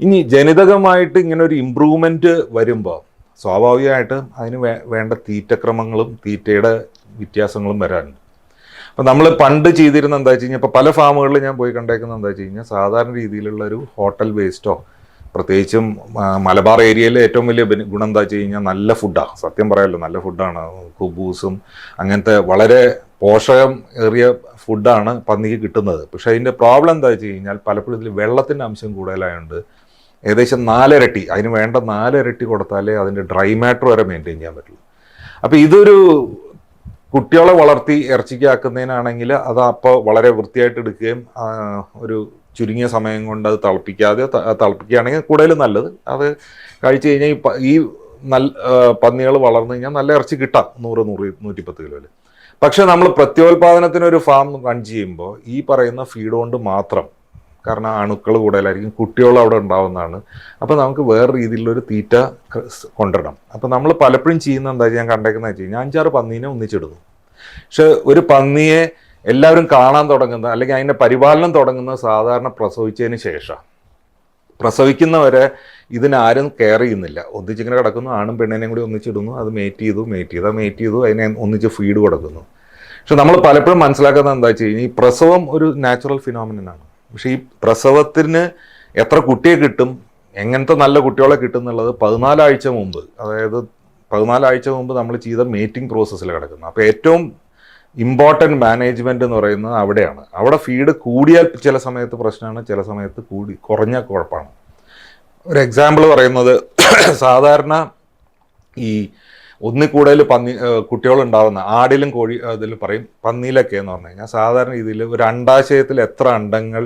ഇനി ജനിതകമായിട്ട് ഇങ്ങനെ ഒരു ഇമ്പ്രൂവ്മെന്റ് വരുമ്പോൾ സ്വാഭാവികമായിട്ട് അതിന് വേണ്ട തീറ്റക്രമങ്ങളും തീറ്റയുടെ വ്യത്യാസങ്ങളും വരാനുണ്ട് അപ്പം നമ്മൾ പണ്ട് ചെയ്തിരുന്ന എന്താ വെച്ച് കഴിഞ്ഞാൽ ഇപ്പോൾ പല ഫാമുകളിൽ ഞാൻ പോയി കണ്ടേക്കുന്നത് എന്താ വെച്ച് കഴിഞ്ഞാൽ സാധാരണ രീതിയിലുള്ള ഒരു ഹോട്ടൽ വേസ്റ്റോ പ്രത്യേകിച്ചും മലബാർ ഏരിയയിൽ ഏറ്റവും വലിയ ഗുണം എന്താ വെച്ച് കഴിഞ്ഞാൽ നല്ല ഫുഡാണ് സത്യം പറയാമല്ലോ നല്ല ഫുഡാണ് കുബൂസും അങ്ങനത്തെ വളരെ പോഷകം ഏറിയ ഫുഡാണ് പന്നിക്ക് കിട്ടുന്നത്. പക്ഷേ അതിന്റെ പ്രോബ്ലം എന്താ വെച്ച് കഴിഞ്ഞാൽ പലപ്പോഴും ഇതിൽ വെള്ളത്തിന്റെ അംശം കൂടുതലായതുകൊണ്ട് ഏകദേശം നാലിരട്ടി. അതിന് വേണ്ട നാലിരട്ടി കൊടുത്താലേ അതിന്റെ ഡ്രൈ മാറ്റർ വരെ മെയിന്റെയിൻ ചെയ്യാൻ പറ്റുള്ളൂ. അപ്പോൾ ഇതൊരു കുട്ടികളെ വളർത്തി ഇറച്ചിക്കാക്കുന്നതിനാണെങ്കിൽ അത് അപ്പോൾ വളരെ വൃത്തിയായിട്ട് എടുക്കുകയും ഒരു ചുരുങ്ങിയ സമയം കൊണ്ട് അത് തിളപ്പിക്കാതെ തിളപ്പിക്കുകയാണെങ്കിൽ കൂടുതൽ നല്ലത്. അത് കഴിച്ചു കഴിഞ്ഞാൽ ഈ നല്ല പന്നികൾ വളർന്നു കഴിഞ്ഞാൽ നല്ല ഇറച്ചി കിട്ടാം. നൂറ് നൂറ് നൂറ്റിപ്പത്ത് കിലോയിൽ പക്ഷേ നമ്മൾ പ്രത്യോൽപാദനത്തിന് ഒരു ഫാം റൺ ചെയ്യുമ്പോൾ ഈ പറയുന്ന ഫീഡ് കൊണ്ട് മാത്രം കാരണം അണുക്കൾ കൂടുതലായിരിക്കും. കുട്ടികൾ അവിടെ ഉണ്ടാവുന്നതാണ്. അപ്പോൾ നമുക്ക് വേറെ രീതിയിലുള്ളൊരു തീറ്റ കൊണ്ടിടണം അപ്പോൾ നമ്മൾ പലപ്പോഴും ചെയ്യുന്ന എന്താ ഞാൻ കണ്ടേക്കുന്നത് വെച്ച് കഴിഞ്ഞാൽ അഞ്ചാറ് പന്നീനെ ഒന്നിച്ചിടുന്നു. പക്ഷെ ഒരു പന്നിയെ എല്ലാവരും കാണാൻ തുടങ്ങുന്ന അല്ലെങ്കിൽ അതിന്റെ പരിപാലനം തുടങ്ങുന്നത് സാധാരണ പ്രസവിച്ചതിന് ശേഷം. പ്രസവിക്കുന്നവരെ ഇതിനാരും കെയർ ചെയ്യുന്നില്ല. ഒന്നിച്ചിങ്ങനെ കിടക്കുന്നു ആണും പെണ്ണിനെയും കൂടി ഒന്നിച്ചിടുന്നു അത് മേറ്റ് ചെയ്തു മേറ്റ് ചെയ്തു മേറ്റ് ചെയ്തു അതിനെ ഒന്നിച്ച് ഫീഡ് കൊടുക്കുന്നു. പക്ഷെ നമ്മൾ പലപ്പോഴും മനസ്സിലാക്കുന്നത് എന്താ വെച്ച് കഴിഞ്ഞാൽ ഈ പ്രസവം ഒരു നാച്ചുറൽ ഫിനോമിനാണ് പക്ഷേ ഈ പ്രസവത്തിന് എത്ര കുട്ടിയെ കിട്ടും എങ്ങനത്തെ നല്ല കുട്ടികളെ കിട്ടും എന്നുള്ളത് പതിനാലാഴ്ച മുമ്പ് അതായത് പതിനാലാഴ്ച മുമ്പ് നമ്മൾ ചെയ്ത മേറ്റിംഗ് പ്രോസസ്സിൽ കിടക്കുന്നത് അപ്പോൾ ഏറ്റവും ഇമ്പോർട്ടന്റ് മാനേജ്മെന്റ് എന്ന് പറയുന്നത് അവിടെയാണ്. അവിടെ ഫീഡ് കൂടിയാൽ ചില സമയത്ത് പ്രശ്നമാണ് ചില സമയത്ത് കൂടി കുറഞ്ഞ കുഴപ്പമാണ്. ഒരു എക്സാമ്പിൾ പറയുന്നത് സാധാരണ ഈ ഒന്നിൽ കൂടുതൽ പന്നി കുട്ടികളുണ്ടാവുന്ന ആടിലും കോഴി അതിൽ പറയും പന്നിയിലൊക്കെ എന്ന് പറഞ്ഞു കഴിഞ്ഞാൽ സാധാരണ രീതിയിൽ ഒരു അണ്ടാശയത്തിൽ എത്ര അണ്ടങ്ങൾ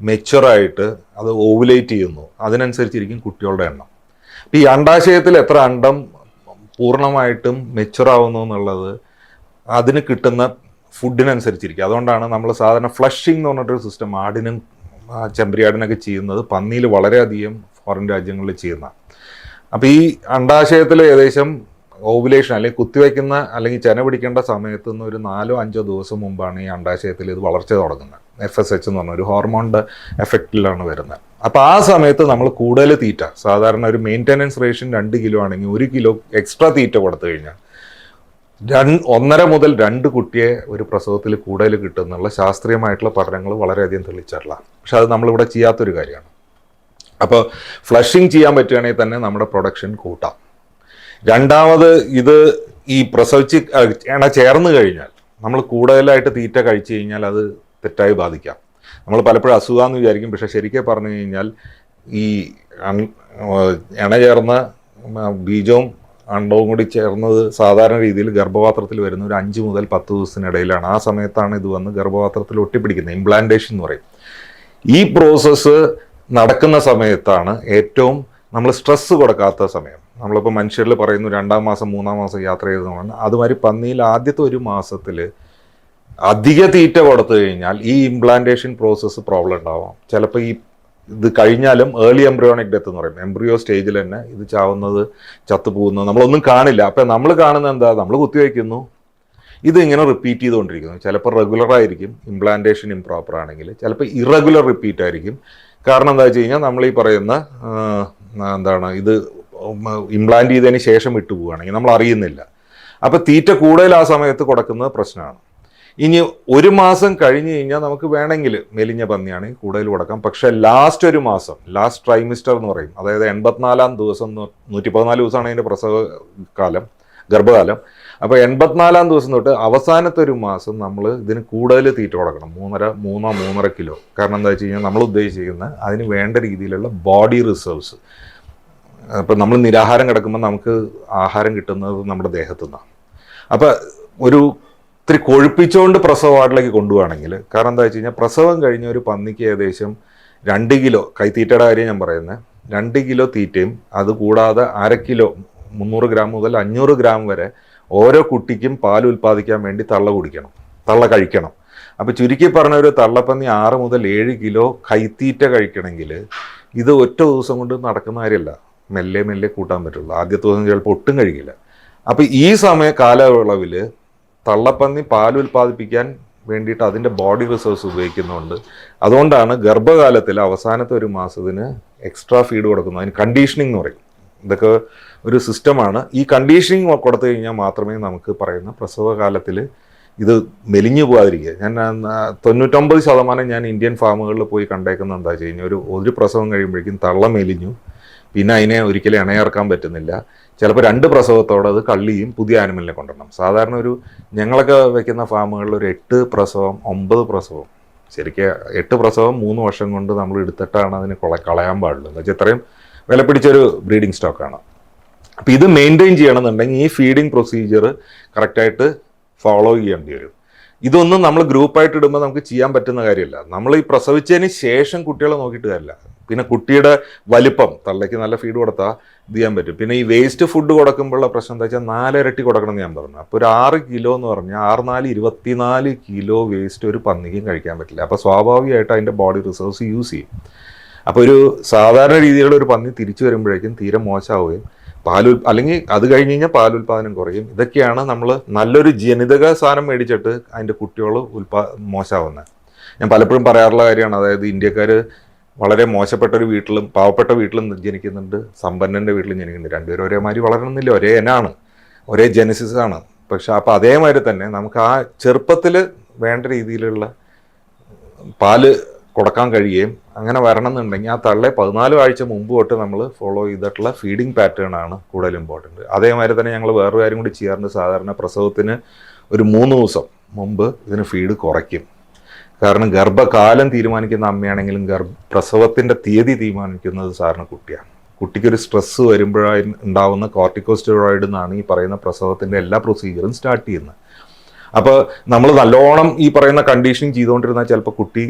മെച്ചുറായിട്ട് അത് ഓവുലേറ്റ് ചെയ്യുന്നു അതിനനുസരിച്ചിരിക്കും കുട്ടികളുടെ എണ്ണം. അപ്പം ഈ അണ്ടാശയത്തിൽ എത്ര അണ്ടം പൂർണമായിട്ടും മെച്ചുറാവുന്നു എന്നുള്ളത് അതിന് കിട്ടുന്ന ഫുഡിനനുസരിച്ചിരിക്കും. അതുകൊണ്ടാണ് നമ്മൾ സാധാരണ ഫ്ലഷിംഗ് എന്ന് പറഞ്ഞിട്ടൊരു സിസ്റ്റം ആടിനും ചെമ്പരിയാടിനൊക്കെ ചെയ്യുന്നത് പന്നിയിൽ വളരെയധികം ഫോറിൻ രാജ്യങ്ങളിൽ ചെയ്യുന്ന. അപ്പോൾ ഈ അണ്ടാശയത്തിൽ ഏകദേശം ഓവുലേഷൻ അല്ലെങ്കിൽ കുത്തിവെക്കുന്ന അല്ലെങ്കിൽ ചെന പിടിക്കേണ്ട സമയത്ത് നിന്ന് ഒരു നാലോ അഞ്ചോ ദിവസം മുമ്പാണ് ഈ അണ്ടാശയത്തിൽ ഇത് വളർച്ച തുടങ്ങുന്നത്. എഫ് എസ് എച്ച് എന്ന് പറഞ്ഞ ഒരു ഹോർമോണിന്റെ എഫക്റ്റിലാണ് വരുന്നത്. അപ്പോൾ ആ സമയത്ത് നമ്മൾ കൂടുതൽ തീറ്റ സാധാരണ ഒരു മെയിന്റനൻസ് റേഷൻ രണ്ട് കിലോ ആണെങ്കിൽ ഒരു കിലോ എക്സ്ട്രാ തീറ്റ കൊടുത്തു കഴിഞ്ഞാൽ രണ്ട് ഒന്നര മുതൽ രണ്ട് കുട്ടിയെ ഒരു പ്രസവത്തിൽ കൂടുതൽ കിട്ടുന്നുള്ള ശാസ്ത്രീയമായിട്ടുള്ള പഠനങ്ങൾ വളരെയധികം തെളിയിച്ചിട്ടുള്ള പക്ഷെ അത് നമ്മളിവിടെ ചെയ്യാത്തൊരു കാര്യമാണ്. അപ്പോൾ ഫ്ലഷിങ് ചെയ്യാൻ പറ്റുകയാണെങ്കിൽ തന്നെ നമ്മുടെ പ്രൊഡക്ഷൻ കൂട്ടാം. രണ്ടാമത് ഇത് ഈ പ്രസവിച്ച് ഇണ ചേർന്ന് കഴിഞ്ഞാൽ നമ്മൾ കൂടുതലായിട്ട് തീറ്റ കഴിച്ചു കഴിഞ്ഞാൽ അത് തെറ്റായി ബാധിക്കാം. നമ്മൾ പലപ്പോഴും അസുഖമെന്ന് വിചാരിക്കും പക്ഷേ ശരിക്കും പറഞ്ഞു കഴിഞ്ഞാൽ ഈ ഇണ ചേർന്ന ബീജവും അണ്ടവും കൂടി ചേർന്നത് സാധാരണ രീതിയിൽ ഗർഭപാത്രത്തിൽ വരുന്ന ഒരു അഞ്ച് മുതൽ പത്ത് ദിവസത്തിനിടയിലാണ്. ആ സമയത്താണ് ഇത് വന്ന് ഗർഭപാത്രത്തിൽ ഒട്ടിപ്പിടിക്കുന്നത്. ഇംപ്ലാന്റേഷൻ എന്ന് പറയും. ഈ പ്രോസസ്സ് നടക്കുന്ന സമയത്താണ് ഏറ്റവും നമ്മൾ സ്ട്രെസ് കൊടുക്കാത്ത സമയം. നമ്മളിപ്പോൾ മനുഷ്യരിൽ പറയുന്നു രണ്ടാം മാസം മൂന്നാം മാസം യാത്ര ചെയ്തതാണ് അതുമാതിരി പന്നിയിൽ ആദ്യത്തെ ഒരു മാസത്തിൽ അധിക തീറ്റ കൊടുത്തു കഴിഞ്ഞാൽ ഈ ഇംപ്ലാന്റേഷൻ പ്രോസസ്സ് പ്രോബ്ലം ഉണ്ടാവാം. ചിലപ്പോൾ ഈ ഇത് കഴിഞ്ഞാലും ഏർലി എംബ്രിയോണിക് ഡെത്ത് എന്ന് പറയും. എംബ്രിയോ സ്റ്റേജിൽ തന്നെ ഇത് ചാവുന്നത് ചത്തുപോകുന്നത് നമ്മളൊന്നും കാണില്ല. അപ്പം നമ്മൾ കാണുന്നത് എന്താ? നമ്മൾ കുത്തിവെക്കുന്നു ഇത് ഇങ്ങനെ റിപ്പീറ്റ് ചെയ്തുകൊണ്ടിരിക്കുന്നു. ചിലപ്പോൾ റെഗുലർ ആയിരിക്കും ഇംപ്ലാന്റേഷൻ ഇംപ്രോപ്പർ ആണെങ്കിൽ. ചിലപ്പോൾ ഇറഗുലർ റിപ്പീറ്റ് ആയിരിക്കും. കാരണം എന്താ വെച്ച് കഴിഞ്ഞാൽ നമ്മൾ ഈ പറയുന്ന എന്താണ് ഇത് ഇംപ്ലാന്റ് ചെയ്തതിന് ശേഷം വിട്ടുപോവുകയാണെങ്കിൽ നമ്മൾ അറിയുന്നില്ല. അപ്പോൾ തീറ്റ കൂടുതൽ ആ സമയത്ത് കൊടുക്കുന്നത് പ്രശ്നമാണ്. ഇനി ഒരു മാസം കഴിഞ്ഞ് കഴിഞ്ഞാൽ നമുക്ക് വേണമെങ്കിൽ മെലിഞ്ഞ പന്നിയാണെങ്കിൽ കൂടുതൽ കൊടുക്കാം. പക്ഷേ ലാസ്റ്റ് ഒരു മാസം ലാസ്റ്റ് ട്രൈമിസ്റ്റർ എന്ന് പറയും. അതായത് എൺപത്തിനാലാം ദിവസം നൂറ്റി പതിനാല് ദിവസമാണ് അതിന്റെ പ്രസവ കാലം. ഗർഭകാലം. അപ്പോൾ എൺപത്തിനാലാം ദിവസം തൊട്ട് അവസാനത്തെ ഒരു മാസം നമ്മൾ ഇതിന് കൂടുതൽ തീറ്റ കൊടുക്കണം. മൂന്നര മൂന്നോ മൂന്നര കിലോ. കാരണം എന്താ വെച്ച് കഴിഞ്ഞാൽ നമ്മൾ ഉദ്ദേശിക്കുന്നത് അതിന് വേണ്ട രീതിയിലുള്ള ബോഡി റിസർവ്സ് അപ്പം നമ്മൾ നിരാഹാരം കിടക്കുമ്പോൾ നമുക്ക് ആഹാരം കിട്ടുന്നത് നമ്മുടെ ദേഹത്തു നിന്നാണ്. അപ്പം ഒരു ഇത്തിരി കൊഴുപ്പിച്ചുകൊണ്ട് പ്രസവ വാർഡിലേക്ക് കൊണ്ടുപോവാണെങ്കിൽ കാരണം എന്താ വെച്ച് കഴിഞ്ഞാൽ പ്രസവം കഴിഞ്ഞ ഒരു പന്നിക്ക് ഏകദേശം രണ്ട് കിലോ കൈത്തീറ്റയുടെ കാര്യം ഞാൻ പറയുന്നത് രണ്ട് കിലോ തീറ്റയും അത് കൂടാതെ അര കിലോ മുന്നൂറ് ഗ്രാം മുതൽ അഞ്ഞൂറ് ഗ്രാം വരെ ഓരോ കുട്ടിക്കും പാൽ ഉൽപ്പാദിക്കാൻ വേണ്ടി തള്ള കുടിക്കണം. തള്ള കഴിക്കണം. അപ്പോൾ ചുരുക്കി പറഞ്ഞ ഒരു തള്ളപ്പന്നി ആറ് മുതൽ ഏഴ് കിലോ കൈത്തീറ്റ കഴിക്കണമെങ്കിൽ ഇത് ഒറ്റ ദിവസം കൊണ്ട് നടക്കുന്ന കാര്യമല്ല. മെല്ലെ മെല്ലെ കൂട്ടാൻ പറ്റുള്ളൂ. ആദ്യത്തെ ദിവസം ചിലപ്പോൾ ഒട്ടും കഴിക്കില്ല. അപ്പോൾ ഈ സമയ കാലയളവിൽ തള്ളപ്പന്നി പാൽ ഉൽപ്പാദിപ്പിക്കാൻ വേണ്ടിയിട്ട് അതിന്റെ ബോഡി റിസോഴ്സ് ഉപയോഗിക്കുന്നുണ്ട് അതുകൊണ്ടാണ് ഗർഭകാലത്തിൽ അവസാനത്തെ ഒരു മാസത്തിന് എക്സ്ട്രാ ഫീഡ് കൊടുക്കുന്നത്. അതിന് കണ്ടീഷനിങ് എന്ന് പറയും. ഇതൊക്കെ ഒരു സിസ്റ്റമാണ്. ഈ കണ്ടീഷനിങ് കൊടുത്തു കഴിഞ്ഞാൽ മാത്രമേ നമുക്ക് പറയുന്ന പ്രസവകാലത്തിൽ ഇത് മെലിഞ്ഞു പോകാതിരിക്കുക. ഞാൻ തൊണ്ണൂറ്റൊമ്പത് ശതമാനം ഞാൻ ഇന്ത്യൻ ഫാമുകളിൽ പോയി കണ്ടേക്കുന്ന എന്താ വെച്ച് കഴിഞ്ഞാൽ ഒരു ഒരു പ്രസവം കഴിയുമ്പോഴേക്കും തള്ള മെലിഞ്ഞു. പിന്നെ അതിനെ ഒരിക്കലും ഇണയിറക്കാൻ പറ്റുന്നില്ല. ചിലപ്പോൾ രണ്ട് പ്രസവത്തോടെ അത് കള്ളിയും പുതിയ ആനിമലിനെ കൊണ്ടുവരണം. സാധാരണ ഒരു ഞങ്ങളൊക്കെ വെക്കുന്ന ഫാമുകളിൽ ഒരു എട്ട് പ്രസവം ഒമ്പത് പ്രസവം. ശരിക്കും എട്ട് പ്രസവം മൂന്ന് വർഷം കൊണ്ട് നമ്മൾ എടുത്തിട്ടാണ് അതിന് കൊള കളയാൻ പാടുള്ളൂ. എന്ന് വെച്ചാൽ ഇത്രയും വില പിടിച്ചൊരു ബ്രീഡിംഗ് സ്റ്റോക്കാണ്. അപ്പോൾ ഇത് മെയിന്റെയിൻ ചെയ്യണമെന്നുണ്ടെങ്കിൽ ഈ ഫീഡിങ് പ്രൊസീജിയർ കറക്റ്റായിട്ട് ഫോളോ ചെയ്യേണ്ടി വരും. ഇതൊന്നും നമ്മൾ ഗ്രൂപ്പായിട്ട് ഇടുമ്പോൾ നമുക്ക് ചെയ്യാൻ പറ്റുന്ന കാര്യമല്ല. നമ്മൾ ഈ പ്രസവിച്ചതിന് ശേഷം കുട്ടികളെ നോക്കിയിട്ട് കാര്യമില്ല. പിന്നെ കുട്ടിയുടെ വലിപ്പം തള്ളയ്ക്ക് നല്ല ഫീഡ് കൊടുത്താൽ ഇത് ചെയ്യാൻ പറ്റും. പിന്നെ ഈ വേസ്റ്റ് ഫുഡ് കൊടുക്കുമ്പോഴുള്ള പ്രശ്നം എന്താ വെച്ചാൽ നാലിരട്ടി കൊടുക്കണം എന്ന് ഞാൻ പറഞ്ഞു. അപ്പോൾ ഒരു ആറ് കിലോ എന്ന് പറഞ്ഞാൽ ആറ് നാല് ഇരുപത്തിനാല് കിലോ വേസ്റ്റ് ഒരു പന്നിക്കും കഴിക്കാൻ പറ്റില്ല. അപ്പോൾ സ്വാഭാവികമായിട്ട് അതിന്റെ ബോഡി റിസർവ്സ് യൂസ് ചെയ്യും. അപ്പോൾ ഒരു സാധാരണ രീതിയിലുള്ള ഒരു പന്നി തിരിച്ചു വരുമ്പോഴേക്കും തീരെ മോശമാവുകയും പാൽ അല്ലെങ്കിൽ അത് കഴിഞ്ഞ് കഴിഞ്ഞാൽ പാലുൽപാദനം കുറയും. ഇതൊക്കെയാണ് നമ്മൾ നല്ലൊരു ജനിതക സാധനം മേടിച്ചിട്ട് അതിന്റെ കുട്ടികൾ ഉൽപാ മോശമാവുന്നത്. ഞാൻ പലപ്പോഴും പറയാറുള്ള കാര്യമാണ്. അതായത് ഇന്ത്യക്കാർ വളരെ മോശപ്പെട്ട ഒരു വീട്ടിലും പാവപ്പെട്ട വീട്ടിലും ജനിക്കുന്നുണ്ട്. സമ്പന്നന്റെ വീട്ടിലും ജനിക്കുന്നുണ്ട്. രണ്ടുപേരും ഒരേമാതിരി വളരണമെന്നില്ല. ഒരേ എനാണ് ഒരേ ജനസിസ് ആണ്. പക്ഷെ അപ്പോൾ അതേമാതിരി തന്നെ നമുക്ക് ആ ചെറുപ്പത്തിൽ വേണ്ട രീതിയിലുള്ള പാൽ കൊടുക്കാൻ കഴിയുകയും അങ്ങനെ വരണം എന്നുണ്ടെങ്കിൽ ആ തള്ളെ പതിനാല് ആഴ്ച മുമ്പ് തൊട്ട് നമ്മൾ ഫോളോ ചെയ്തിട്ടുള്ള ഫീഡിങ് പാറ്റേൺ ആണ് കൂടുതൽ ഇമ്പോർട്ടന്റ് അതേമാതിരി തന്നെ ഞങ്ങൾ വേറൊരു കാര്യം കൂടി ചെയ്യാറുണ്ട്. സാധാരണ പ്രസവത്തിന് ഒരു മൂന്ന് ദിവസം മുമ്പ് ഇതിന് ഫീഡ് കുറയ്ക്കും. കാരണം ഗർഭകാലം തീരുമാനിക്കുന്ന അമ്മയാണെങ്കിലും ഗർഭ പ്രസവത്തിന്റെ തീയതി തീരുമാനിക്കുന്നത് സാറിന് കുട്ടിയാണ്. കുട്ടിക്കൊരു സ്ട്രെസ്സ് വരുമ്പോഴായി ഉണ്ടാവുന്ന കോർട്ടിക്കോസ്റ്റോറോയിഡ് എന്നാണ് ഈ പറയുന്ന പ്രസവത്തിന്റെ എല്ലാ പ്രൊസീജിയറും സ്റ്റാർട്ട് ചെയ്യുന്നത്. അപ്പോൾ നമ്മൾ നല്ലോണം ഈ പറയുന്ന കണ്ടീഷനിങ് ചെയ്തുകൊണ്ടിരുന്നാൽ ചിലപ്പോൾ കുട്ടി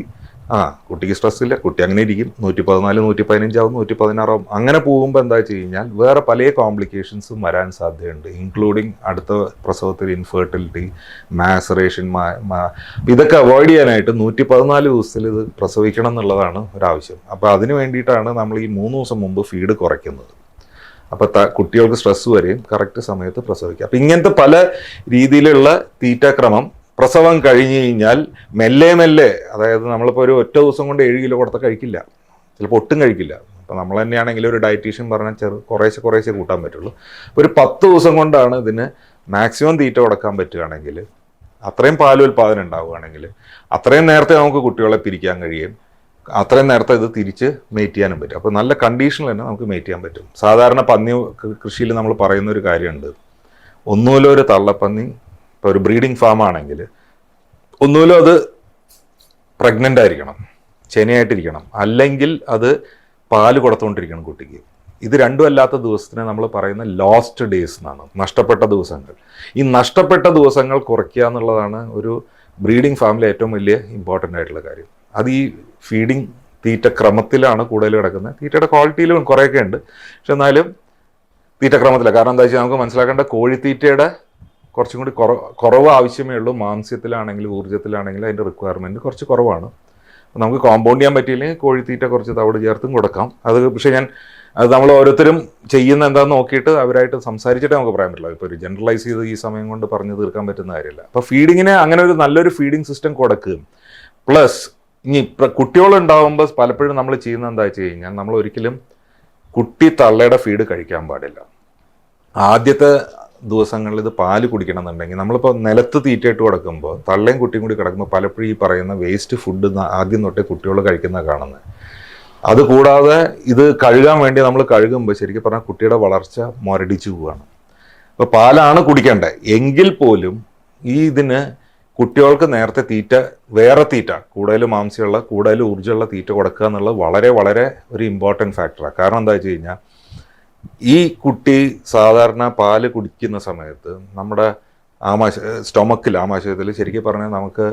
ആ കുട്ടിക്ക് സ്ട്രെസ് ഇല്ല. കുട്ടി അങ്ങനെ ഇരിക്കും. നൂറ്റി പതിനാല് നൂറ്റി പതിനഞ്ചാവും നൂറ്റി പതിനാറാവും അങ്ങനെ പോകുമ്പോൾ എന്താ വെച്ച് കഴിഞ്ഞാൽ വേറെ പല കോംപ്ലിക്കേഷൻസും വരാൻ സാധ്യതയുണ്ട്. ഇൻക്ലൂഡിങ് അടുത്ത പ്രസവത്തിൽ ഇൻഫെർട്ടിലിറ്റി മാസറേഷൻ ഇതൊക്കെ അവോയ്ഡ് ചെയ്യാനായിട്ട് നൂറ്റി പതിനാല് ദിവസത്തിൽ ഇത് പ്രസവിക്കണം എന്നുള്ളതാണ് ഒരാവശ്യം. അപ്പോൾ അതിന് വേണ്ടിയിട്ടാണ് നമ്മൾ ഈ മൂന്ന് ദിവസം മുമ്പ് ഫീഡ് കുറയ്ക്കുന്നത്. അപ്പോൾ കുട്ടികൾക്ക് സ്ട്രെസ് വരെയും കറക്റ്റ് സമയത്ത് പ്രസവിക്കുക അപ്പോൾ ഇങ്ങനത്തെ പല രീതിയിലുള്ള തീറ്റക്രമം പ്രസവം കഴിഞ്ഞു കഴിഞ്ഞാൽ മെല്ലെ മെല്ലെ അതായത് നമ്മളിപ്പോൾ ഒരു ഒറ്റ ദിവസം കൊണ്ട് ഏഴ് കിലോ കൊടുത്ത കഴിക്കില്ല. ചിലപ്പോൾ ഒട്ടും കഴിക്കില്ല. അപ്പോൾ നമ്മൾ തന്നെയാണെങ്കിൽ ഒരു ഡയറ്റീഷ്യൻ പറഞ്ഞാൽ ചെറു കുറേശ്ശെ കുറേശ്ശെ കൂട്ടാൻ പറ്റുള്ളൂ. ഒരു പത്ത് ദിവസം കൊണ്ടാണ് ഇതിന് മാക്സിമം തീറ്റ കൊടുക്കാൻ പറ്റുകയാണെങ്കിൽ അത്രയും പാലുൽപാദനം ഉണ്ടാവുകയാണെങ്കിൽ അത്രയും നേരത്തെ നമുക്ക് കുട്ടികളെ പിരിക്കാൻ കഴിയും. അത്രയും നേരത്തെ ഇത് തിരിച്ച് മേറ്റ് ചെയ്യാനും പറ്റും. അപ്പോൾ നല്ല കണ്ടീഷനിൽ തന്നെ നമുക്ക് മേറ്റ് ചെയ്യാൻ പറ്റും. സാധാരണ പന്നി കൃഷിയിൽ നമ്മൾ പറയുന്ന ഒരു കാര്യമുണ്ട്. ഒന്നുമില്ല ഒരു തള്ളപ്പന്നി ഇപ്പോൾ ഒരു ബ്രീഡിംഗ് ഫാം ആണെങ്കിൽ ഒന്നുമില്ല അത് പ്രഗ്നന്റ് ആയിരിക്കണം ചെനയായിട്ടിരിക്കണം അല്ലെങ്കിൽ അത് പാൽ കൊടുത്തുകൊണ്ടിരിക്കണം കുട്ടിക്ക്. ഇത് രണ്ടും അല്ലാത്ത ദിവസത്തിന് നമ്മൾ പറയുന്ന ലോസ്റ്റ് ഡേയ്സ് എന്നാണ് നഷ്ടപ്പെട്ട ദിവസങ്ങൾ. ഈ നഷ്ടപ്പെട്ട ദിവസങ്ങൾ കുറയ്ക്കുക എന്നുള്ളതാണ് ഒരു ബ്രീഡിംഗ് ഫാമിലെ ഏറ്റവും വലിയ ഇമ്പോർട്ടന്റ് ആയിട്ടുള്ള കാര്യം. അത് ഈ ഫീഡിംഗ് തീറ്റ ക്രമത്തിലാണ് കൂടുതൽ കിടക്കുന്നത്. തീറ്റയുടെ ക്വാളിറ്റിയിലും കുറേയൊക്കെ ഉണ്ട്. പക്ഷെ എന്നാലും തീറ്റ ക്രമത്തിലാണ് കാരണം എന്താ വെച്ചാൽ നമുക്ക് മനസ്സിലാക്കേണ്ട കോഴിത്തീറ്റയുടെ കുറച്ചും കൂടി കുറവ് ആവശ്യമേ ഉള്ളൂ. മാംസ്യത്തിലാണെങ്കിലും ഊർജത്തിലാണെങ്കിലും അതിന്റെ റിക്വയർമെന്റ് കുറച്ച് കുറവാണ്. നമുക്ക് കോമ്പൗണ്ട് ചെയ്യാൻ പറ്റിയില്ലെങ്കിൽ കോഴിത്തീറ്റ കുറച്ച് തവിട് ചേർത്തും കൊടുക്കാം. അത് പക്ഷേ ഞാൻ അത് നമ്മൾ ഓരോരുത്തരും ചെയ്യുന്ന എന്താണെന്ന് നോക്കിയിട്ട് അവരായിട്ട് സംസാരിച്ചിട്ട് നമുക്ക് പറയാൻ പറ്റില്ല. ഇപ്പോൾ ഒരു ജനറലൈസ് ചെയ്ത് ഈ സമയം കൊണ്ട് പറഞ്ഞു തീർക്കാൻ പറ്റുന്ന കാര്യമില്ല. അപ്പോൾ ഫീഡിങ്ങിന് അങ്ങനെ ഒരു നല്ലൊരു ഫീഡിങ് സിസ്റ്റം കൊടുക്കുകയും പ്ലസ് ഇനി കുട്ടികളുണ്ടാകുമ്പോൾ പലപ്പോഴും നമ്മൾ ചെയ്യുന്ന എന്താ വെച്ച് കഴിഞ്ഞാൽ നമ്മൾ ഒരിക്കലും കുട്ടി തള്ളയുടെ ഫീഡ് കഴിക്കാൻ പാടില്ല. ആദ്യത്തെ ദിവസങ്ങളിൽ ഇത് പാൽ കുടിക്കണം എന്നുണ്ടെങ്കിൽ നമ്മളിപ്പോൾ നിലത്ത് തീറ്റയിട്ട് കിടക്കുമ്പോൾ തള്ളയും കുട്ടിയും കൂടി കിടക്കുമ്പോൾ പലപ്പോഴും ഈ പറയുന്ന വേസ്റ്റ് ഫുഡ് ആദ്യം തൊട്ടേ കുട്ടികൾ കഴിക്കുന്ന കാണുന്നത് അത് കൂടാതെ ഇത് കഴുകാൻ വേണ്ടി നമ്മൾ കഴുകുമ്പോൾ ശരിക്കും പറഞ്ഞാൽ കുട്ടിയുടെ വളർച്ച മുരടിച്ചു പോവുകയാണ് അപ്പോൾ പാലാണ് കുടിക്കേണ്ടത് എങ്കിൽ പോലും ഈ ഇതിന് കുട്ടികൾക്ക് നേരത്തെ തീറ്റ വേറെ തീറ്റ കൂടുതൽ മാംസ്യമുള്ള കൂടുതൽ ഊർജമുള്ള തീറ്റ കൊടുക്കുക എന്നുള്ളത് വളരെ വളരെ ഒരു ഇമ്പോർട്ടന്റ് ഫാക്ടറാണ് കാരണം എന്താ വെച്ച് കഴിഞ്ഞാൽ ഈ കുട്ടി സാധാരണ പാൽ കുടിക്കുന്ന സമയത്ത് നമ്മുടെ ആമാശ സ്റ്റൊമക്കിൽ ആമാശയത്തിൽ ശരിക്കും പറഞ്ഞാൽ നമുക്ക്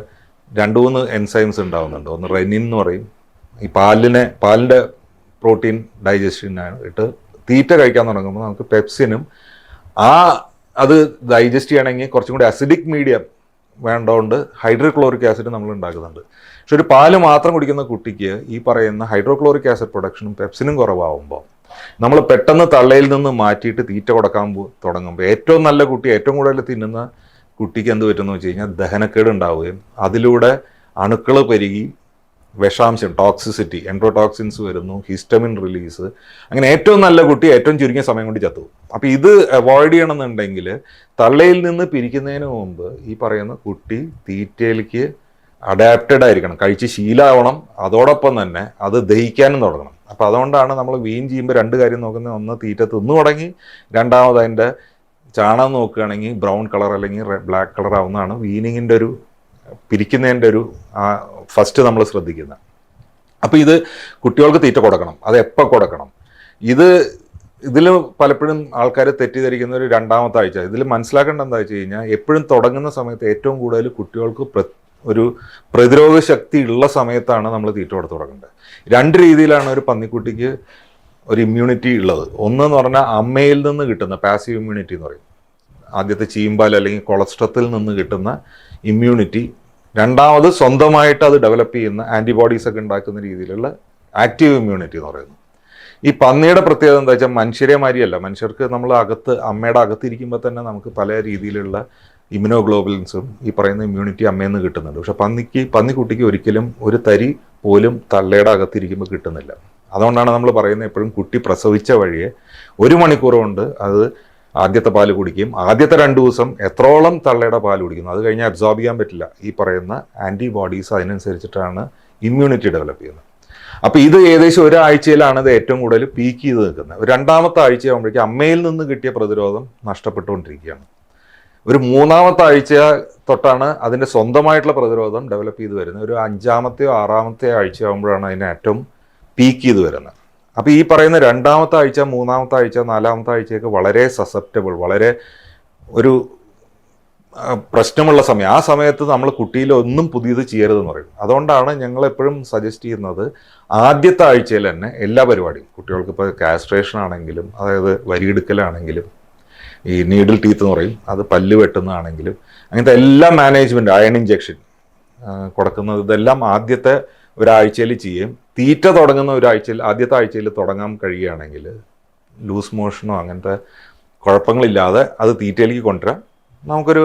രണ്ട് മൂന്ന് എൻസൈംസ് ഉണ്ടാവുന്നുണ്ട്. ഒന്ന് റെനിൻ എന്ന് പറയും. ഈ പാലിനെ പാലിന്റെ പ്രോട്ടീൻ ഡൈജഷനായിട്ട് തീറ്റ കഴിക്കാൻ തുടങ്ങുമ്പോൾ നമുക്ക് പെപ്സിനും ആ അത് ഡൈജസ്റ്റ് ചെയ്യണമെങ്കിൽ കുറച്ചും കൂടി അസിഡിക് മീഡിയം വേണ്ടതുകൊണ്ട് ഹൈഡ്രോക്ലോറിക് ആസിഡ് നമ്മൾ ഉണ്ടാക്കുന്നുണ്ട്. പക്ഷെ ഒരു പാൽ മാത്രം കുടിക്കുന്ന കുട്ടിക്ക് ഈ പറയുന്ന ഹൈഡ്രോക്ലോറിക് ആസിഡ് പ്രൊഡക്ഷനും പെപ്സിനും കുറവാകുമ്പോൾ നമ്മൾ പെട്ടെന്ന് തള്ളയിൽ നിന്ന് മാറ്റിയിട്ട് തീറ്റ കൊടുക്കാൻ തുടങ്ങുമ്പോൾ ഏറ്റവും നല്ല കുട്ടി ഏറ്റവും കൂടുതൽ തിന്നുന്ന കുട്ടിക്ക് എന്ത് പറ്റുമെന്ന് വെച്ച് കഴിഞ്ഞാൽ ദഹനക്കേട് ഉണ്ടാവുകയും അതിലൂടെ അണുക്കൾ പെരുകി വിഷാംശം ടോക്സിസിറ്റി എൻട്രോടോക്സിൻസ് വരുന്നു ഹിസ്റ്റമിൻ റിലീസ് അങ്ങനെ ഏറ്റവും നല്ല കുട്ടി ഏറ്റവും ചുരുങ്ങിയ സമയം കൊണ്ട് ചത്തു. അപ്പോൾ ഇത് അവോയ്ഡ് ചെയ്യണമെന്നുണ്ടെങ്കിൽ തള്ളയിൽ നിന്ന് പിരിക്കുന്നതിന് മുമ്പ് ഈ പറയുന്ന കുട്ടി തീറ്റയിലേക്ക് അഡാപ്റ്റഡ് ആയിരിക്കണം. കഴിച്ച് ശീലമാവണം അതോടൊപ്പം തന്നെ അത് ദഹിക്കാനും തുടങ്ങണം. അപ്പോൾ അതുകൊണ്ടാണ് നമ്മൾ വീൻ ചെയ്യുമ്പോൾ രണ്ട് കാര്യം നോക്കുന്നത്. ഒന്ന് തീറ്റ തിന്നു തുടങ്ങി രണ്ടാമത് അതിന്റെ ചാണകം നോക്കുകയാണെങ്കിൽ ബ്രൗൺ കളർ അല്ലെങ്കിൽ ബ്ലാക്ക് കളർ ആവുന്നതാണ് വീനിങ്ങിന്റെ ഒരു പിരിക്കുന്നതിന്റെ ഒരു ഫസ്റ്റ് നമ്മൾ ശ്രദ്ധിക്കുന്നത്. അപ്പോൾ ഇത് കുട്ടികൾക്ക് തീറ്റ കൊടുക്കണം. അത് എപ്പോൾ കൊടുക്കണം? ഇത് ഇതിൽ പലപ്പോഴും ആൾക്കാർ തെറ്റിദ്ധരിക്കുന്ന ഒരു രണ്ടാമത്തെ ആഴ്ച. ഇതിൽ മനസ്സിലാക്കേണ്ട എന്താ വെച്ച് കഴിഞ്ഞാൽ എപ്പോഴും തുടങ്ങുന്ന സമയത്ത് ഏറ്റവും കൂടുതൽ കുട്ടികൾക്ക് ഒരു പ്രതിരോധ ശക്തി ഉള്ള സമയത്താണ് നമ്മൾ തീറ്റ കൊടുത്ത് തുടങ്ങേണ്ടത്. രണ്ട് രീതിയിലാണ് ഒരു പന്നിക്കുട്ടിക്ക് ഒരു ഇമ്മ്യൂണിറ്റി ഉള്ളത്. ഒന്നെന്ന് പറഞ്ഞാൽ അമ്മയിൽ നിന്ന് കിട്ടുന്ന പാസീവ് ഇമ്മ്യൂണിറ്റി എന്ന് പറയും. ആദ്യത്തെ ചീമ്പാൽ അല്ലെങ്കിൽ കൊളസ്ട്രത്തിൽ നിന്ന് കിട്ടുന്ന ഇമ്മ്യൂണിറ്റി രണ്ടാമത് സ്വന്തമായിട്ട് അത് ഡെവലപ്പ് ചെയ്യുന്ന ആന്റിബോഡീസ് ഒക്കെ ഉണ്ടാക്കുന്ന രീതിയിലുള്ള ആക്റ്റീവ് ഇമ്മ്യൂണിറ്റി എന്ന് പറയുന്നത് ഈ പന്നിയുടെ പ്രത്യേകത എന്താ വെച്ചാൽ മനുഷ്യരെ മാതിരിയല്ല. മനുഷ്യർക്ക് നമ്മൾ അകത്ത് അമ്മയുടെ അകത്തിരിക്കുമ്പോൾ തന്നെ നമുക്ക് പല രീതിയിലുള്ള ഇമ്യൂണോഗ്ലോബുലിൻസും ഈ പറയുന്ന ഇമ്മ്യൂണിറ്റി അമ്മയിൽ നിന്ന് കിട്ടുന്നുണ്ട്. പക്ഷെ പന്നിക്ക് പന്നിക്കുട്ടിക്ക് ഒരിക്കലും ഒരു തരി പോലും തള്ളയുടെ അകത്തിരിക്കുമ്പോൾ കിട്ടുന്നില്ല. അതുകൊണ്ടാണ് നമ്മൾ പറയുന്നത് എപ്പോഴും കുട്ടി പ്രസവിച്ച വഴിയെ ഒരു മണിക്കൂർ കൊണ്ട് അത് ആദ്യത്തെ പാൽ കുടിക്കും. ആദ്യത്തെ രണ്ട് ദിവസം എത്രോളം തള്ളയുടെ പാൽ കുടിക്കുന്നു. അത് കഴിഞ്ഞാൽ അബ്സോർബ് ചെയ്യാൻ പറ്റില്ല. ഈ പറയുന്ന ആന്റിബോഡീസ് അതിനനുസരിച്ചിട്ടാണ് ഇമ്മ്യൂണിറ്റി ഡെവലപ്പ് ചെയ്യുന്നത്. അപ്പോൾ ഇത് ഏകദേശം ഒരാഴ്ചയിലാണ് ഇത് ഏറ്റവും കൂടുതൽ പീക്ക് ചെയ്ത് നിൽക്കുന്നത്. രണ്ടാമത്തെ ആഴ്ച ആകുമ്പോഴേക്കും അമ്മയിൽ നിന്ന് കിട്ടിയ പ്രതിരോധം നഷ്ടപ്പെട്ടുകൊണ്ടിരിക്കുകയാണ്. ഒരു മൂന്നാമത്തെ ആഴ്ച തൊട്ടാണ് അതിന്റെ സ്വന്തമായിട്ടുള്ള പ്രതിരോധം ഡെവലപ്പ് ചെയ്ത് വരുന്നത്. ഒരു അഞ്ചാമത്തെയോ ആറാമത്തെയോ ആഴ്ച ആകുമ്പോഴാണ് അതിനെ ഏറ്റവും പീക്ക് ചെയ്ത് വരുന്നത്. അപ്പോൾ ഈ പറയുന്ന രണ്ടാമത്തെ ആഴ്ച മൂന്നാമത്തെ ആഴ്ച നാലാമത്തെ ആഴ്ചയൊക്കെ വളരെ സസെപ്റ്റബിൾ വളരെ ഒരു പ്രശ്നമുള്ള സമയം. ആ സമയത്ത് നമ്മൾ കുട്ടിയിൽ ഒന്നും പുതിയത് ചെയ്യരുതെന്ന് പറയും. അതുകൊണ്ടാണ് ഞങ്ങൾ എപ്പോഴും സജസ്റ്റ് ചെയ്യുന്നത് ആദ്യത്തെ ആഴ്ചയിൽ തന്നെ എല്ലാ പരിപാടിയും കുട്ടികൾക്ക് ഇപ്പോൾ കാസ്ട്രേഷൻ ആണെങ്കിലും അതായത് വരിയെടുക്കലാണെങ്കിലും ഈ നീഡിൽ ടീത്ത് എന്ന് പറയും. അത് പല്ല് വെട്ടുന്നതാണെങ്കിലും അങ്ങനത്തെ എല്ലാ മാനേജ്മെന്റ് അയൺ ഇഞ്ചെക്ഷൻ കൊടുക്കുന്നത് ഇതെല്ലാം ആദ്യത്തെ ഒരാഴ്ചയിൽ ചെയ്യും. തീറ്റ തുടങ്ങുന്ന ഒരാഴ്ചയിൽ ആദ്യത്തെ ആഴ്ചയിൽ തുടങ്ങാൻ കഴിയുകയാണെങ്കിൽ ലൂസ് മോഷനോ അങ്ങനത്തെ കുഴപ്പങ്ങളില്ലാതെ അത് തീറ്റയിലേക്ക് കൊണ്ടുവരാം. നമുക്കൊരു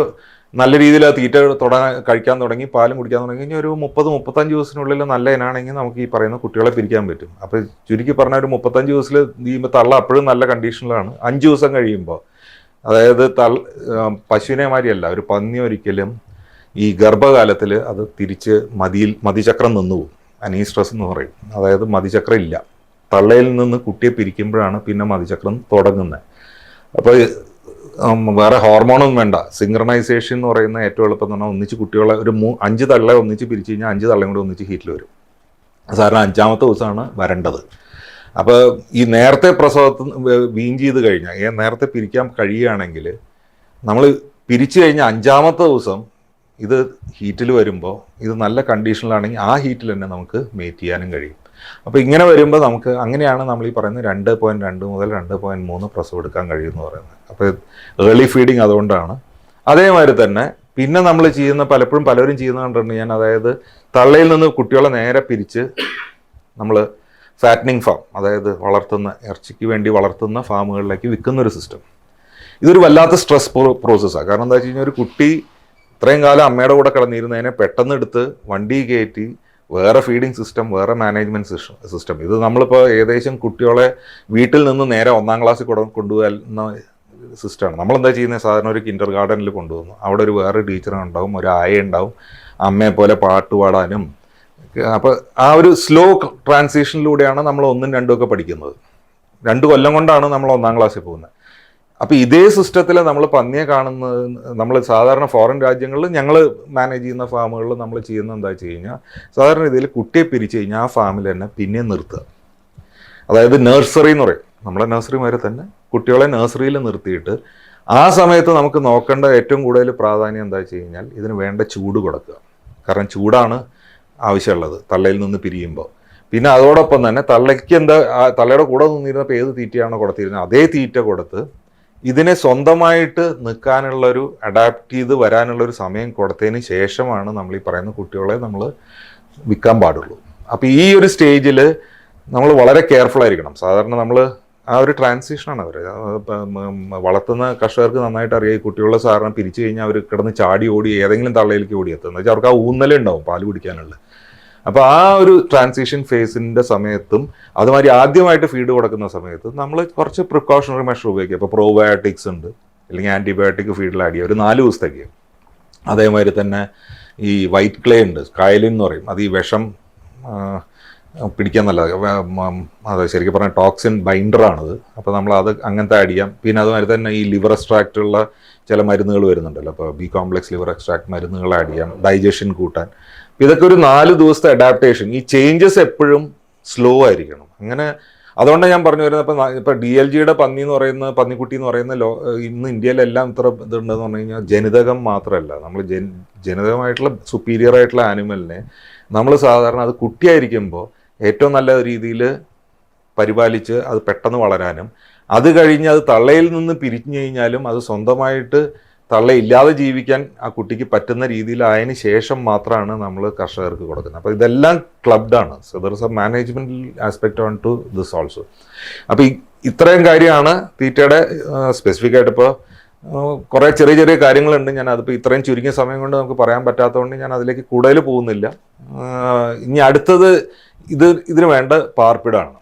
നല്ല രീതിയിൽ ആ തീറ്റ തുടങ്ങാൻ കഴിക്കാൻ തുടങ്ങി പാലും കുടിക്കാൻ തുടങ്ങി കഴിഞ്ഞാൽ ഒരു മുപ്പത് മുപ്പത്തഞ്ച് ദിവസത്തിനുള്ളിൽ നല്ല ഇനാണെങ്കിൽ നമുക്ക് ഈ പറയുന്ന കുട്ടികളെ പിരിക്കാൻ പറ്റും. അപ്പോൾ ചുരുക്കി പറഞ്ഞാൽ ഒരു മുപ്പത്തഞ്ച് ദിവസത്തിൽ ഈ തള്ള അപ്പോഴും നല്ല കണ്ടീഷനിലാണ് അഞ്ച് ദിവസം കഴിയുമ്പോൾ അതായത് തൾ പശുവിനെ മാതിരിയല്ല. ഒരു പന്നി ഒരിക്കലും ഈ ഗർഭകാലത്തിൽ അത് തിരിച്ച് മതിയിൽ മതിചക്രം നിന്നുപോകും. അനീസ്ട്രസ് എന്ന് പറയും. അതായത് മതിചക്രം ഇല്ല. തള്ളയിൽ നിന്ന് കുട്ടിയെ പിരിക്കുമ്പോഴാണ് പിന്നെ മതിചക്രം തുടങ്ങുന്നത്. അപ്പോൾ വേറെ ഹോർമോണൊന്നും വേണ്ട. സിങ്ക്രണൈസേഷൻ എന്ന് പറയുന്ന ഏറ്റവും എളുപ്പം തന്നെ ഒന്നിച്ച് കുട്ടികളെ ഒരു മൂ അഞ്ച് തള്ളെ ഒന്നിച്ച് പിരിച്ചു കഴിഞ്ഞാൽ അഞ്ച് തള്ളയും കൂടി ഒന്നിച്ച് ഹീറ്റിൽ വരും. സാധാരണ അഞ്ചാമത്തെ ദിവസമാണ് വരേണ്ടത്. അപ്പോൾ ഈ നേരത്തെ പ്രസവത്തിൽ വീൻ ചെയ്ത് കഴിഞ്ഞാൽ ഈ നേരത്തെ പിരിക്കാൻ കഴിയുകയാണെങ്കിൽ നമ്മൾ പിരിച്ചു കഴിഞ്ഞ അഞ്ചാമത്തെ ദിവസം ഇത് ഹീറ്റിൽ വരുമ്പോൾ ഇത് നല്ല കണ്ടീഷനിലാണെങ്കിൽ ആ ഹീറ്റിൽ തന്നെ നമുക്ക് മേറ്റ് ചെയ്യാനും കഴിയും. അപ്പോൾ ഇങ്ങനെ വരുമ്പോൾ നമുക്ക് അങ്ങനെയാണ് നമ്മൾ ഈ പറയുന്നത് രണ്ട് പോയിന്റ് രണ്ട് മുതൽ രണ്ട് പോയിന്റ് മൂന്ന് പ്രസവം എടുക്കാൻ കഴിയുമെന്ന് പറയുന്നത്. അപ്പോൾ ഏർലി ഫീഡിങ് അതുകൊണ്ടാണ്. അതേമാതിരി തന്നെ പിന്നെ നമ്മൾ ചെയ്യുന്ന പലപ്പോഴും പലരും ചെയ്യുന്ന കണ്ടിട്ടുണ്ട് ഞാൻ. അതായത് തള്ളയിൽ നിന്ന് കുട്ടികളെ നേരെ പിരിച്ച് നമ്മൾ ഫാറ്റനിങ് ഫാം അതായത് വളർത്തുന്ന ഇറച്ചിക്ക് വേണ്ടി വളർത്തുന്ന ഫാമുകളിലേക്ക് വിൽക്കുന്ന ഒരു സിസ്റ്റം ഇതൊരു വല്ലാത്ത സ്ട്രെസ് പ്രോസസ്സാണ് കാരണം എന്താ വെച്ച് കഴിഞ്ഞാൽ ഒരു കുട്ടി ഇത്രയും കാലം അമ്മയുടെ കൂടെ കിടന്നിരുന്നതിനെ പെട്ടെന്ന് എടുത്ത് വണ്ടി കയറ്റി വേറെ ഫീഡിംഗ് സിസ്റ്റം വേറെ മാനേജ്മെന്റ് സിസ്റ്റം സിസ്റ്റം ഇത് നമ്മളിപ്പോൾ ഏകദേശം കുട്ടികളെ വീട്ടിൽ നിന്ന് നേരെ ഒന്നാം ക്ലാസ്സിൽ കൊണ്ടു കൊണ്ടുപോകുന്ന സിസ്റ്റമാണ് നമ്മളെന്താ ചെയ്യുന്നത് സാധാരണ ഒരു കിൻഡർ ഗാർഡനിൽ കൊണ്ടുപോകുന്നു അവിടെ ഒരു വേറെ ടീച്ചർ ഉണ്ടാവും ഒരു ആയ ഉണ്ടാവും. അമ്മയെ പോലെ പാട്ട് പാടാനും അപ്പോൾ ആ ഒരു സ്ലോ ട്രാൻസിഷനിലൂടെയാണ് നമ്മൾ ഒന്നും രണ്ടും ഒക്കെ പഠിക്കുന്നത്. രണ്ട് കൊല്ലം കൊണ്ടാണ് നമ്മൾ ഒന്നാം ക്ലാസ്സിൽ പോകുന്നത്. അപ്പോൾ ഇതേ സിസ്റ്റത്തിൽ നമ്മൾ പന്നിയെ കാണുന്നത് നമ്മൾ സാധാരണ ഫോറിൻ രാജ്യങ്ങളിൽ ഞങ്ങൾ മാനേജ് ചെയ്യുന്ന ഫാമുകളിൽ നമ്മൾ ചെയ്യുന്ന എന്താ വെച്ച് കഴിഞ്ഞാൽ സാധാരണ രീതിയിൽ കുട്ടിയെ പിരിച്ചു കഴിഞ്ഞാൽ ആ ഫാമിൽ തന്നെ പിന്നെ നിർത്തുക. അതായത് നഴ്സറി എന്ന് പറയും. നമ്മളെ നഴ്സറിമാരെ തന്നെ കുട്ടികളെ നഴ്സറിയിൽ നിർത്തിയിട്ട് ആ സമയത്ത് നമുക്ക് നോക്കേണ്ട ഏറ്റവും കൂടുതൽ പ്രാധാന്യം എന്താ വെച്ച് കഴിഞ്ഞാൽ ഇതിന് വേണ്ട ചൂട് കൊടുക്കുക. കാരണം ചൂടാണ് ആവശ്യമുള്ളത് തള്ളയിൽ നിന്ന് പിരിയുമ്പോൾ. പിന്നെ അതോടൊപ്പം തന്നെ തള്ളയ്ക്ക് എന്താ തള്ളയുടെ കൂടെ നിന്നിരുന്നപ്പോൾ ഏത് തീറ്റയാണോ കൊടുത്തിരുന്നത് അതേ തീറ്റ കൊടുത്ത് ഇതിനെ സ്വന്തമായിട്ട് നിൽക്കാനുള്ള ഒരു അഡാപ്റ്റ് ചെയ്ത് വരാനുള്ളൊരു സമയം കൊടുത്തതിന് ശേഷമാണ് നമ്മൾ ഈ പറയുന്ന കുട്ടികളെ നമ്മൾ വിൽക്കാൻ പാടുള്ളൂ. അപ്പോൾ ഈ ഒരു സ്റ്റേജിൽ നമ്മൾ വളരെ കെയർഫുൾ ആയിരിക്കണം. സാധാരണ നമ്മൾ ആ ഒരു ട്രാൻസിഷനാണ് അവർ വളർത്തുന്ന കർഷകർക്ക് നന്നായിട്ട് അറിയാം. ഈ കുട്ടിയുള്ള സാധാരണ പിരിച്ചു കഴിഞ്ഞാൽ അവർ കിടന്ന് ചാടി ഓടി ഏതെങ്കിലും തള്ളയിലേക്ക് ഓടി എത്തുന്നത് വെച്ചാൽ അവർക്ക് ആ ഊന്നലുണ്ടാവും പാൽ കുടിക്കാനുള്ള. അപ്പോൾ ആ ഒരു ട്രാൻസിഷൻ ഫേസിന്റെ സമയത്തും അതുമാതിരി ആദ്യമായിട്ട് ഫീഡ് കൊടുക്കുന്ന സമയത്ത് നമ്മൾ കുറച്ച് പ്രിക്കോഷണറി മെഷർ ഉപയോഗിക്കുക. ഇപ്പോൾ പ്രോബയോട്ടിക്സ് ഉണ്ട്. അല്ലെങ്കിൽ ആന്റിബയോട്ടിക് ഫീഡിൽ ആഡ് ചെയ്യുക. ഒരു നാല് ദിവസത്തേക്ക്. അതേമാതിരി തന്നെ ഈ വൈറ്റ് ക്ലേ ഉണ്ട്. കായലിൻ എന്ന് പറയും. അത് ഈ വിഷം പിടിക്കാൻ മ- അത് ശരിക്കും പറഞ്ഞാൽ ടോക്സിൻ ബൈൻഡറാണത്. അപ്പോൾ നമ്മൾ അത് അങ്ങനത്തെ ആഡ് ചെയ്യാം. പിന്നെ അതുമാതിരി തന്നെ ഈ ലിവർ എക്സ്ട്രാക്റ്റ് ഉള്ള ചില മരുന്നുകൾ വരുന്നുണ്ടല്ലോ. അപ്പോൾ ബി കോംപ്ലക്സ് ലിവർ എക്സ്ട്രാക്ട് മരുന്നുകൾ ആഡ് ചെയ്യാം ഡൈജഷൻ കൂട്ടാൻ. ഇതൊക്കെ ഒരു നാല് ദിവസത്തെ അഡാപ്റ്റേഷൻ. ഈ ചേഞ്ചസ് എപ്പോഴും സ്ലോ ആയിരിക്കണം. അങ്ങനെ അതുകൊണ്ടാണ് ഞാൻ പറഞ്ഞു വരുന്നത്. ഇപ്പം ഇപ്പം ഡി എൽ ജിയുടെ പന്നി എന്ന് പറയുന്ന പന്നിക്കുട്ടി എന്ന് പറയുന്ന ലോ ഇന്ന് ഇന്ത്യയിലെല്ലാം ഇത്ര ഇതുണ്ടെന്ന് പറഞ്ഞു കഴിഞ്ഞാൽ ജനിതകം മാത്രമല്ല. നമ്മൾ ജനിതകമായിട്ടുള്ള സുപ്പീരിയർ ആയിട്ടുള്ള ആനിമലിനെ നമ്മൾ സാധാരണ അത് കുട്ടിയായിരിക്കുമ്പോൾ ഏറ്റവും നല്ല രീതിയിൽ പരിപാലിച്ച് അത് പെട്ടെന്ന് വളരാനും അത് കഴിഞ്ഞ് അത് തള്ളയിൽ നിന്ന് പിരിഞ്ഞു കഴിഞ്ഞാലും അത് സ്വന്തമായിട്ട് തള്ളയില്ലാതെ ജീവിക്കാൻ ആ കുട്ടിക്ക് പറ്റുന്ന രീതിയിലായതിനു ശേഷം മാത്രമാണ് നമ്മൾ കർഷകർക്ക് കൊടുക്കുന്നത്. അപ്പോൾ ഇതെല്ലാം ക്ലബ്ഡാണ് so there is a management aspect on to this also അപ്പോൾ ഇത്രയും കാര്യമാണ് തീറ്റയുടെ സ്പെസിഫിക് ആയിട്ട് ഇപ്പോൾ കുറേ ചെറിയ ചെറിയ കാര്യങ്ങളുണ്ട്. ഞാൻ അതിപ്പോൾ ഇത്രയും ചുരുങ്ങിയ സമയം കൊണ്ട് നമുക്ക് പറയാൻ പറ്റാത്തതുകൊണ്ട് ഞാൻ അതിലേക്ക് കൂടുതൽ പോകുന്നില്ല. ഇനി അടുത്തത് ഇത് ഇതിന് വേണ്ട പാർപ്പിടാണ്